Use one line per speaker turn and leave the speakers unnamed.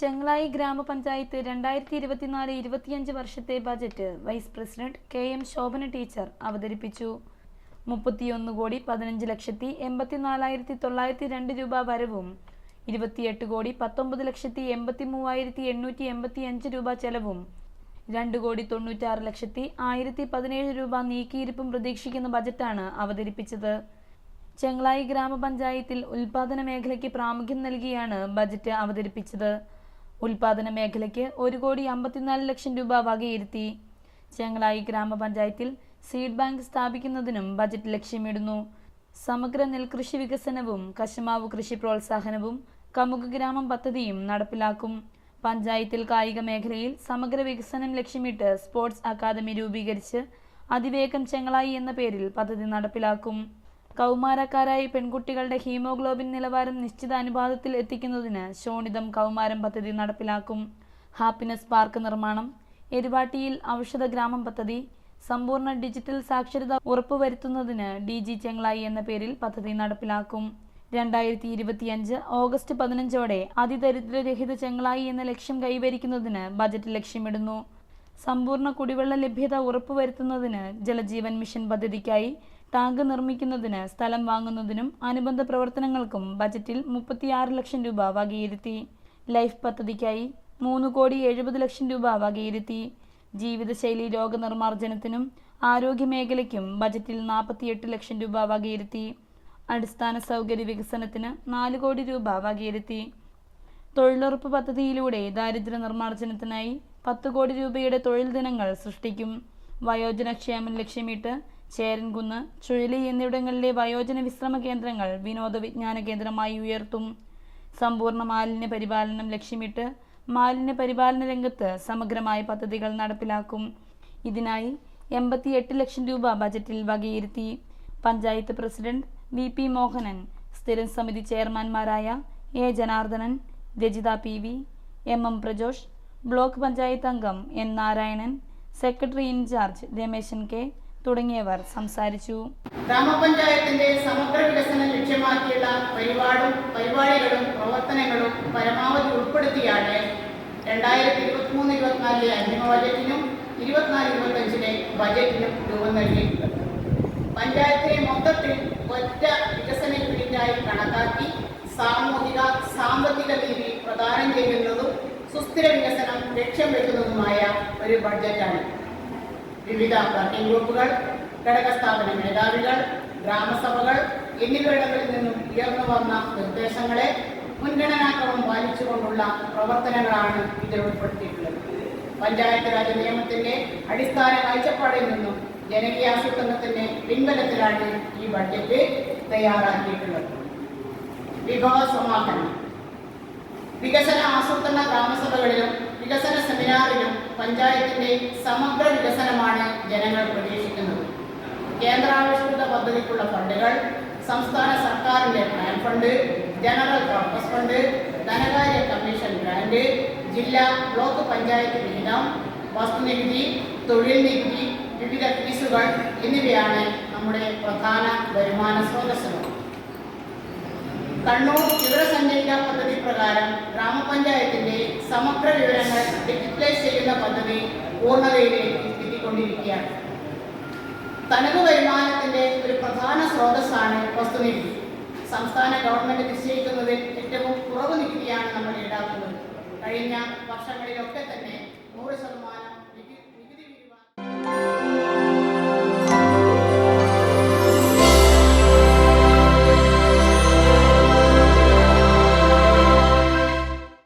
ചെങ്ങളായി ഗ്രാമപഞ്ചായത്ത് രണ്ടായിരത്തി ഇരുപത്തിനാല് ഇരുപത്തിയഞ്ച് വർഷത്തെ budget vice president K M Shobhana teacher അവതരിപ്പിച്ചു. മുപ്പത്തിയൊന്ന് കോടി പതിനഞ്ച് ലക്ഷത്തി എൺപത്തിനാലായിരത്തി തൊള്ളായിരത്തി രണ്ട് രൂപ വരവും ഇരുപത്തിയെട്ട് കോടി പത്തൊമ്പത് ലക്ഷത്തി എൺപത്തി മൂവായിരത്തി എണ്ണൂറ്റി എൺപത്തി അഞ്ച് രൂപ ചെലവും രണ്ട് കോടി തൊണ്ണൂറ്റാറ് ലക്ഷത്തി ആയിരത്തി പതിനേഴ് രൂപ നീക്കിയിരിപ്പും പ്രതീക്ഷിക്കുന്ന ബജറ്റാണ് അവതരിപ്പിച്ചത്. ചെങ്ങളായി ഗ്രാമപഞ്ചായത്തിൽ ഉൽപാദന മേഖലയ്ക്ക് പ്രാമുഖ്യം നൽകിയാണ് ബജറ്റ് അവതരിപ്പിച്ചത്. ഉൽപാദന മേഖലയ്ക്ക് ഒരു കോടി അമ്പത്തിനാല് ലക്ഷം രൂപ വകയിരുത്തി. ചെങ്ങളായി ഗ്രാമപഞ്ചായത്തിൽ സീഡ് ബാങ്ക് സ്ഥാപിക്കുന്നതിനും ബജറ്റ് ലക്ഷ്യമിടുന്നു. സമഗ്ര നെൽകൃഷി വികസനവും കശുമാവ് കൃഷി പ്രോത്സാഹനവും കമുക് ഗ്രാമം പദ്ധതിയും നടപ്പിലാക്കും. പഞ്ചായത്തിൽ കായിക മേഖലയിൽ സമഗ്ര വികസനം ലക്ഷ്യമിട്ട് സ്പോർട്സ് അക്കാദമി രൂപീകരിച്ച് അതിവേഗം ചെങ്ങളായി എന്ന പേരിൽ പദ്ധതി നടപ്പിലാക്കും. കൗമാരക്കാരായ പെൺകുട്ടികളുടെ ഹീമോഗ്ലോബിൻ നിലവാരം നിശ്ചിത അനുപാതത്തിൽ എത്തിക്കുന്നതിന് ശോണിതം കൗമാരം പദ്ധതി നടപ്പിലാക്കും. ഹാപ്പിനെസ് പാർക്ക് നിർമ്മാണം എരുവാട്ടിയിൽ ഔഷധ ഗ്രാമം പദ്ധതി സമ്പൂർണ ഡിജിറ്റൽ സാക്ഷരത ഉറപ്പുവരുത്തുന്നതിന് ഡി ജി ചെങ്ങളായി എന്ന പേരിൽ പദ്ധതി നടപ്പിലാക്കും. രണ്ടായിരത്തി ഇരുപത്തിയഞ്ച് ഓഗസ്റ്റ് പതിനഞ്ചോടെ അതിദരിദ്രരഹിത ചെങ്ങളായി എന്ന ലക്ഷ്യം കൈവരിക്കുന്നതിന് ബജറ്റ് ലക്ഷ്യമിടുന്നു. സമ്പൂർണ കുടിവെള്ള ലഭ്യത ഉറപ്പുവരുത്തുന്നതിന് ജലജീവൻ മിഷൻ പദ്ധതിക്കായി ടാങ്ക് നിർമ്മിക്കുന്നതിന് സ്ഥലം വാങ്ങുന്നതിനും അനുബന്ധ പ്രവർത്തനങ്ങൾക്കും ബജറ്റിൽ മുപ്പത്തിയാറ് ലക്ഷം രൂപ വകയിരുത്തി. ലൈഫ് പദ്ധതിക്കായി മൂന്ന് കോടി എഴുപത് ലക്ഷം രൂപ വകയിരുത്തി. ജീവിതശൈലി രോഗനിർമ്മാർജനത്തിനും ആരോഗ്യ മേഖലയ്ക്കും ബജറ്റിൽ നാൽപ്പത്തിയെട്ട് ലക്ഷം രൂപ വകയിരുത്തി. അടിസ്ഥാന സൗകര്യ വികസനത്തിന് നാല് കോടി രൂപ വകയിരുത്തി. തൊഴിലുറപ്പ് പദ്ധതിയിലൂടെ ദാരിദ്ര്യ നിർമ്മാർജനത്തിനായി പത്ത് കോടി രൂപയുടെ തൊഴിൽ ദിനങ്ങൾ സൃഷ്ടിക്കും. വയോജനക്ഷേമം ലക്ഷ്യമിട്ട് ചേരൻകുന്ന് ചുഴലി എന്നിവിടങ്ങളിലെ വയോജന വിശ്രമ കേന്ദ്രങ്ങൾ വിനോദ വിജ്ഞാന കേന്ദ്രമായി ഉയർത്തും. സമ്പൂർണ മാലിന്യ പരിപാലനം ലക്ഷ്യമിട്ട് മാലിന്യ പരിപാലന രംഗത്ത് സമഗ്രമായ പദ്ധതികൾ നടപ്പിലാക്കും. ഇതിനായി എൺപത്തി എട്ട് ലക്ഷം രൂപ ബജറ്റിൽ വകയിരുത്തി. Panchayat president V P Mohanan സ്ഥിരം സമിതി ചെയർമാൻമാരായ A Janardhanan Rajitha P V M M Prajosh block panchayat അംഗം N Narayanan secretary in charge Rameshan K തുടങ്ങിയവർ സംസാരിച്ചു.
ഗ്രാമപഞ്ചായത്തിന്റെ സമഗ്ര വികസനം ലക്ഷ്യമാക്കിയുള്ള പരിപാടും പരിപാടികളും പ്രവർത്തനങ്ങളും പരമാവധി ഉൾപ്പെടുത്തിയാണ് രണ്ടായിരത്തി ഇരുപത്തിമൂന്ന് ഇരുപത്തിനാലിലെ അന്തിമ ബജറ്റിനും ഇരുപത്തിനാല് ഇരുപത്തഞ്ചിലെ ബജറ്റിനും രൂപം നൽകിയിട്ടുള്ളത്. പഞ്ചായത്തിനെ മൊത്തത്തിൽ ഒറ്റ വികസന യൂണിറ്റായി കണക്കാക്കി സാമൂഹിക സാമ്പത്തിക രീതി പ്രദാനം ചെയ്യുന്നതും സുസ്ഥിര വികസനം ലക്ഷ്യം വെക്കുന്നതുമായ ഒരു ബഡ്ജറ്റാണ്. വിവിധ വർക്കിംഗ് ഗ്രൂപ്പുകൾ ഘടകസ്ഥാപന മേധാവികൾ ഗ്രാമസഭകൾ എന്നിവയിടങ്ങളിൽ നിന്നും ഉയർന്നു വന്ന നിർദ്ദേശങ്ങളെ മുൻഗണനാക്രമം പാലിച്ചുകൊണ്ടുള്ള പ്രവർത്തനങ്ങളാണ് ഇതിൽ ഉൾപ്പെടുത്തിയിട്ടുള്ളത്. പഞ്ചായത്ത് രാജ് നിയമത്തിന്റെ അടിസ്ഥാന കാഴ്ചപ്പാടിൽ നിന്നും ജനകീയ ആസൂത്രണത്തിന്റെ പിൻബലത്തിലാണ് ഈ ബഡ്ജറ്റ് തയ്യാറാക്കിയിട്ടുള്ളത്. വിഭവ സമാഹരണം. വികസന ആസൂത്രണ ഗ്രാമസഭകളിലും വികസന സെമിനാറിലും പഞ്ചായത്തിന്റെ വികസനമാണ് ജനങ്ങൾ പ്രതീക്ഷിക്കുന്നത്. കേന്ദ്രാവിഷ്കൃത പദ്ധതിക്കുള്ള ഫണ്ടുകൾ സംസ്ഥാന സർക്കാരിന്റെ plan fund general purpose fund ധനകാര്യ കമ്മീഷൻ ഗ്രാന്റ് ജില്ലാ ബ്ലോക്ക് പഞ്ചായത്ത് വിഹിതം വസ്തുനികുതി തൊഴിൽ നികുതി വിവിധ ഫീസുകൾ എന്നിവയാണ് നമ്മുടെ പ്രധാന വരുമാന സ്രോതസ്സുകൾ. കണ്ണൂർ വിവരസഞ്ചരിക പദ്ധതി പ്രകാരം ഗ്രാമപഞ്ചായത്തിന്റെ സമഗ്ര വിവരങ്ങൾ ഡിജിറ്റലൈസ് ചെയ്യുന്ന പദ്ധതി പൂർണതയിലേക്ക് എത്തിക്കൊണ്ടിരിക്കുകയാണ് തനത് വരുമാനത്തിന്റെ ഒരു പ്രധാന സ്രോതസ്സാണ് വസ്തുനിധി. സംസ്ഥാന ഗവൺമെന്റ് നിശ്ചയിക്കുന്നതിൽ ഏറ്റവും കുറവ് നികുതിയാണ് നമ്മൾ ഈടാക്കുന്നത്. കഴിഞ്ഞ വർഷങ്ങളിലൊക്കെ തന്നെ നൂറ് ശതമാനം